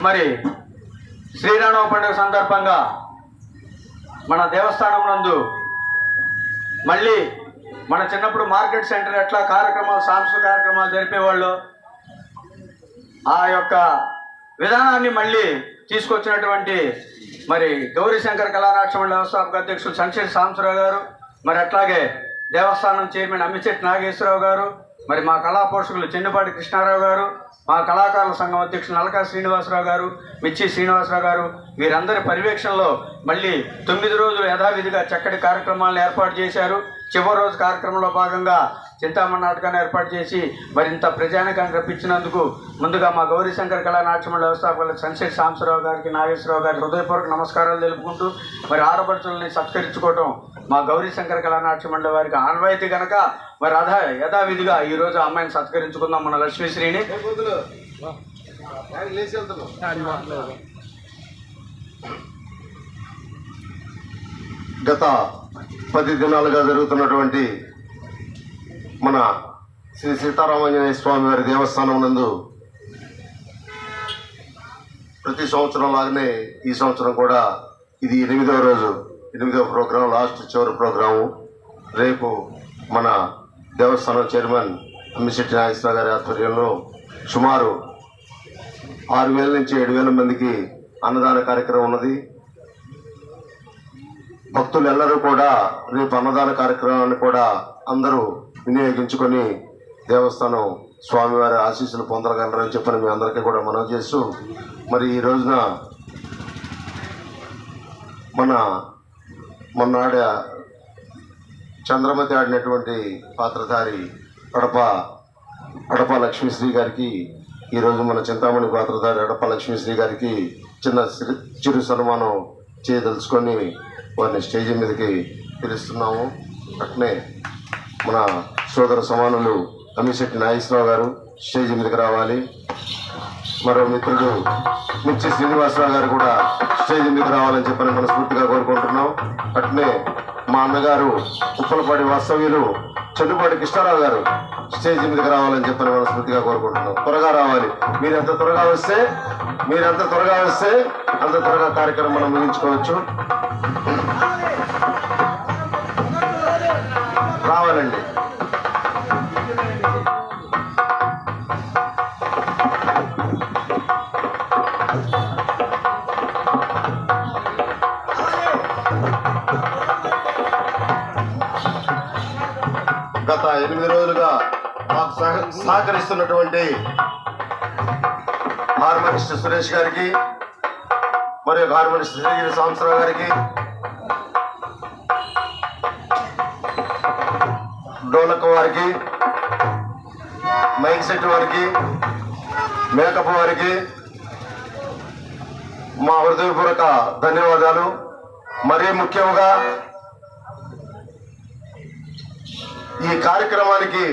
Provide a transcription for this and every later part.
మరి శ్రీరామ పండుగ సందర్భంగా మన దేవస్థానం నందు మళ్ళీ మన చిన్నప్పుడు మార్కెట్ సెంటర్ ఎట్లా కార్యక్రమాలు సాంస్కృతిక కార్యక్రమాలు జరిపేవాళ్ళు ఆ యొక్క విధానాన్ని మళ్ళీ తీసుకొచ్చినటువంటి మరి గౌరీశంకర్ కళానాట్య మండలి వ్యవస్థాపక అధ్యక్షులు సంక్షేమ సాంబశివరావు గారు మరి అట్లాగే దేవస్థానం చైర్మన్ అమ్మిచెట్టి నాగేశ్వరరావు గారు మరి మా కళా పోషకులు చిన్నపాటి కృష్ణారావు గారు మా కళాకారుల సంఘం అధ్యక్షులు నలకా శ్రీనివాసరావు గారు మిచ్చి శ్రీనివాసరావు గారు వీరందరి పర్యవేక్షణలో మళ్ళీ తొమ్మిది రోజులు యథావిధిగా చక్కటి కార్యక్రమాలను ఏర్పాటు చేశారు. చివరి రోజు కార్యక్రమంలో భాగంగా చింతామణి నాటకాన్ని ఏర్పాటు చేసి మరింత ప్రజానికాన్ని రప్పించినందుకు ముందుగా మా గౌరీశంకర్ కళా నాట్యమండలి వ్యవస్థాపకులు సంశేష్ సాంబశివరావు గారికి నాగేశ్వరరావు గారికి హృదయపూర్వక నమస్కారాలు తెలుపుకుంటూ మరి ఆడపడుచుల్ని సత్కరించుకోవటం మా గౌరీశంకర్ కళా నాట్యమండలి వారికి ఆన్వాయితీ గనక మరి అధా యథావిధిగా ఈరోజు అమ్మాయిని సత్కరించుకుందాం మన లక్ష్మీశ్రీని. గత పది దినాలుగా జరుగుతున్నటువంటి మన శ్రీ సీతారామాంజనేయ స్వామి వారి దేవస్థానం నందు ప్రతి సంవత్సరం లాగానే ఈ సంవత్సరం కూడా ఇది ఎనిమిదవ రోజు ఎనిమిదవ ప్రోగ్రాం లాస్ట్ చివరి ప్రోగ్రాము రేపు మన దేవస్థానం చైర్మన్ అమ్మిశెట్టి నాగేశ్వర గారి ఆధ్వర్యంలో సుమారు ఆరు వేల నుంచి ఏడు వేల మందికి అన్నదాన కార్యక్రమం ఉన్నది. భక్తులెల్లరూ కూడా రేపు అన్నదాన కార్యక్రమాన్ని కూడా అందరూ వినియోగించుకొని దేవస్థానం స్వామివారి ఆశీస్సులు పొందగలరని చెప్పని మీ అందరికీ కూడా మనం చేస్తూ మరి ఈ రోజున మన మొన్నాడ చంద్రమతి ఆడినటువంటి పాత్రధారి అడప కడప లక్ష్మీశ్రీ గారికి ఈరోజు మన చింతామణి పాత్రధారి అడప లక్ష్మీశ్రీ గారికి చిన్న చిరు సన్మానం చేయదలుచుకొని వారిని స్టేజ్ మీదకి పిలుస్తున్నాము అట్నే మన సోదర సమానులు అమిశెట్టి నాగేశ్వరరావు గారు స్టేజ్ మీదకి రావాలి. మరో మిత్రుడు మిర్చి శ్రీనివాసరావు గారు కూడా స్టేజ్ మీదకి రావాలని చెప్పని మనస్ఫూర్తిగా కోరుకుంటున్నాం. అట్నే మా అన్నగారు ఉప్పలపాటి వాస్తవ్యులు చెన్నుపాటి కృష్ణారావు గారు స్టేజ్ మీదకి రావాలని చెప్పని మనస్ఫూర్తిగా కోరుకుంటున్నాం. త్వరగా రావాలి. మీరు ఎంత త్వరగా వస్తే మీరు ఎంత త్వరగా వస్తే అంత త్వరగా కార్యక్రమం మనం ముగించుకోవచ్చు. గత ఎనిమిది రోజులుగా మాకు సహకరిస్తున్నటువంటి హార్మోనిస్ట్ సురేష్ గారికి మరియు హార్మోనిస్ట్ శ్రీగిరి సాంబశివరావు గారికి డోలక్ వారికి మైక్ సెట్ వారికి మేకప్ వారికి మా హృదయపూర్వక ధన్యవాదాలు. మరీ ముఖ్యంగా ఈ కార్యక్రమానికి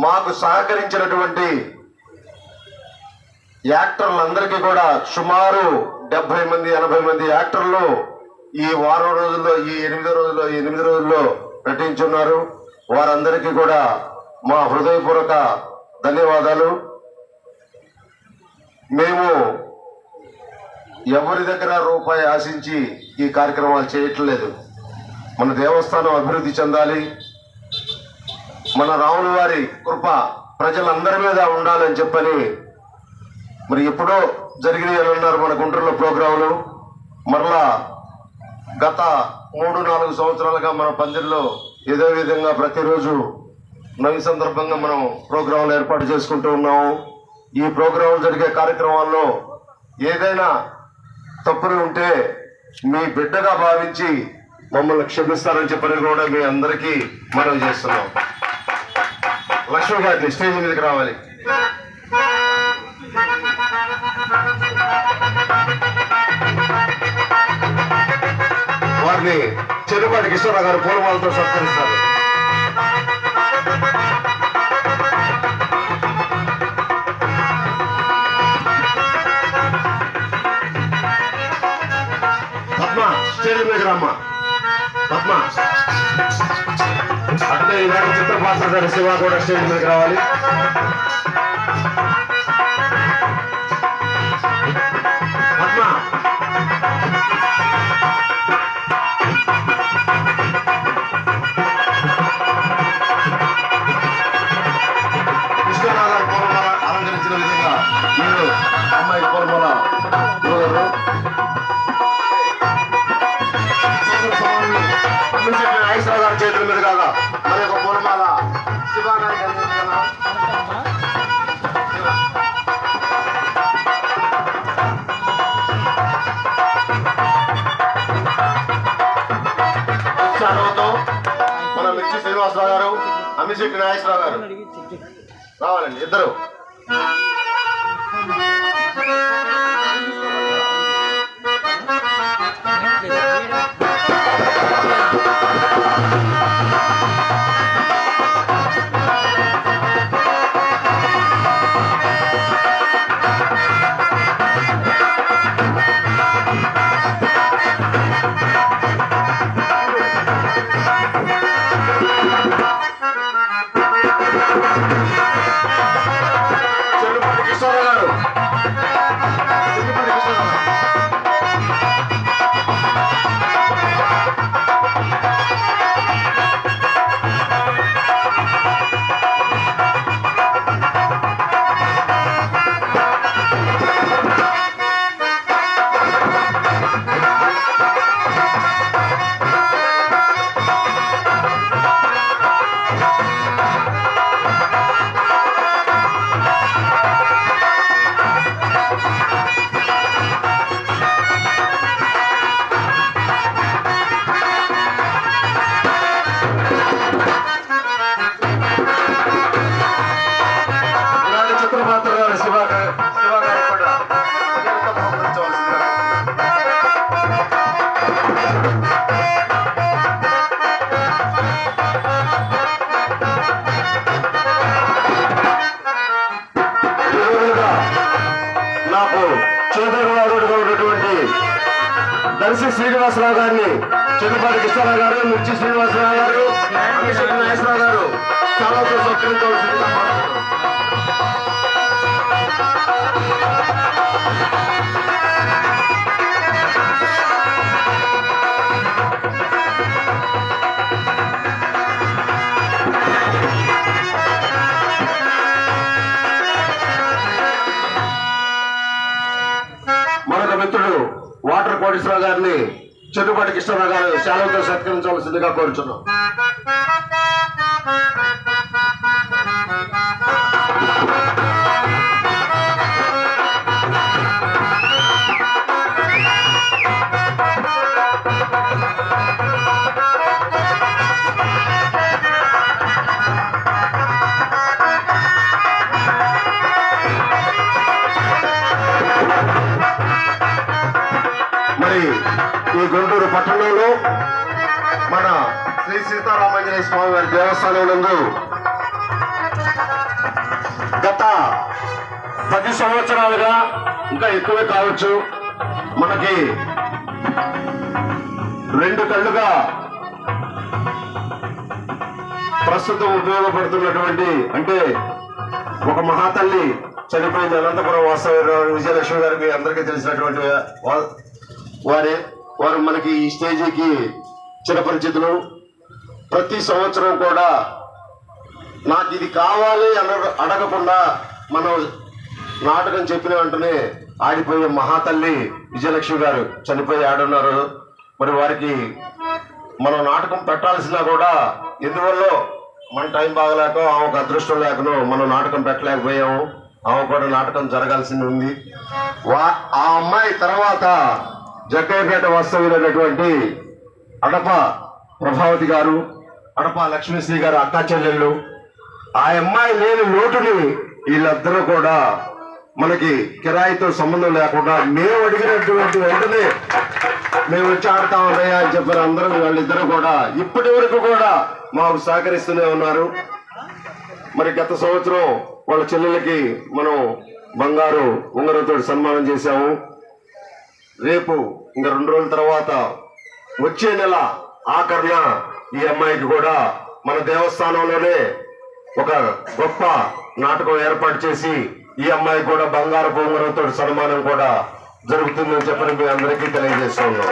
మాకు సహకరించినటువంటి యాక్టర్లందరికీ కూడా సుమారు డెబ్బై మంది ఎనభై మంది యాక్టర్లు ఈ వారం రోజుల్లో ఈ ఎనిమిది రోజుల్లో ఈ ఎనిమిది రోజుల్లో నటించున్నారు. వారందరికీ కూడా మా హృదయపూర్వక ధన్యవాదాలు. మేము ఎవరి దగ్గర రూపాయి ఆశించి ఈ కార్యక్రమాలు చేయట్లేదు. మన దేవస్థానం అభివృద్ధి చెందాలి. మన రాముల వారి కృప ప్రజలందరి మీద ఉండాలని చెప్పని మరి ఎప్పుడో జరిగినాయి అని అన్నారు మన గుంటూరులో ప్రోగ్రాములు. మరలా గత మూడు నాలుగు సంవత్సరాలుగా మన పందిరిలో ఏదో విధంగా ప్రతిరోజు నవి సందర్భంగా మనం ప్రోగ్రాంలు ఏర్పాటు చేసుకుంటూ ఉన్నాము. ఈ ప్రోగ్రాంలు జరిగే కార్యక్రమాల్లో ఏదైనా తప్పులు ఉంటే మీ బిడ్డగా భావించి మమ్మల్ని క్షమిస్తారని చెప్పని కూడా మీ అందరికీ మనం చేస్తున్నాం. లక్ష్మి గారిని స్టేజ్ మీదకి రావాలి. వారిని చెరుపాటి కిషోరావు గారు పూలమాలతో సత్కరిస్తారు. పద్మ స్టేజ్ మీదకి రామ్మా. పద్మ. అట్లే ఈనాడు చిత్రపాత్ర శివ కూడా స్టేజ్ మీదకి రావాలి. అమ్మిశెట్టి నాగేశ్వరరావు గారు. రావాలండి ఇద్దరు. దర్శి శ్రీనివాసరావు గారిని చిన్నపాటి కృష్ణారావు గారు ముచ్చి శ్రీనివాసరావు గారు అభిషేక్ నాగేశ్వరరావు గారు చాలా సత్కరించవలసిందిగా కోరుతున్నాను. గారిని చెట్టుపాటి కృష్ణారావు గారు శాలతో సత్కరించవలసిందిగా కోరుచున్నాం. ఈ గుంటూరు పట్టణంలో మన శ్రీ సీతారామాంజనేయ స్వామి వారి దేవస్థానం నందు గత పది సంవత్సరాలుగా ఇంకా ఎక్కువే కావచ్చు. మనకి రెండు కళ్ళుగా ప్రస్తుతం ఉపయోగపడుతున్నటువంటి అంటే ఒక మహాతల్లి చనిపోయింది అనంతపురం వాస్తవ విజయలక్ష్మి గారికి అందరికీ తెలిసినటువంటి వారే వారు మనకి ఈ స్టేజీకి చిరపరిచితులు. ప్రతి సంవత్సరం కూడా నాకు ఇది కావాలి అన అడగకుండా మనం నాటకం చెప్పిన వెంటనే ఆడిపోయే మహాతల్లి విజయలక్ష్మి గారు చనిపోయి ఆడున్నారు. మరి వారికి మనం నాటకం పెట్టాల్సినా కూడా ఎందువల్ల మన టైం బాగలేక ఆమెకు అదృష్టం లేకనో మనం నాటకం పెట్టలేకపోయాము. ఆమె కూడా నాటకం జరగాల్సింది ఉంది. వా ఆ అమ్మాయి తర్వాత జగ్గయ్యపేట వాస్తవ్యులైనటువంటి అడప ప్రభావతి గారు అడప లక్ష్మీశ్రీ గారు అక్కా చెల్లెళ్ళు ఆ అమ్మాయి లేని లోటుని వీళ్ళిద్దరూ కూడా మనకి కిరాయితో సంబంధం లేకుండా మేము అడిగినటువంటి వెంటనే మేము వచ్చి ఆడతాం అని చెప్పిన అందరూ వాళ్ళిద్దరూ కూడా ఇప్పటి వరకు కూడా మాకు సహకరిస్తూనే ఉన్నారు. మరి గత సంవత్సరం వాళ్ళ చెల్లెలకి మనం బంగారు ఉంగరంతో సన్మానం చేశాము. రేపు ఇంకా రెండు రోజుల తర్వాత వచ్చే నెల ఆఖరణ ఈ అమ్మాయికి కూడా మన దేవస్థానంలోనే ఒక గొప్ప నాటకం ఏర్పాటు చేసి ఈ అమ్మాయి కూడా బంగారు ఉంగరంతో సన్మానం కూడా జరుగుతుందని చెప్పని మీ అందరికీ తెలియజేస్తున్నాం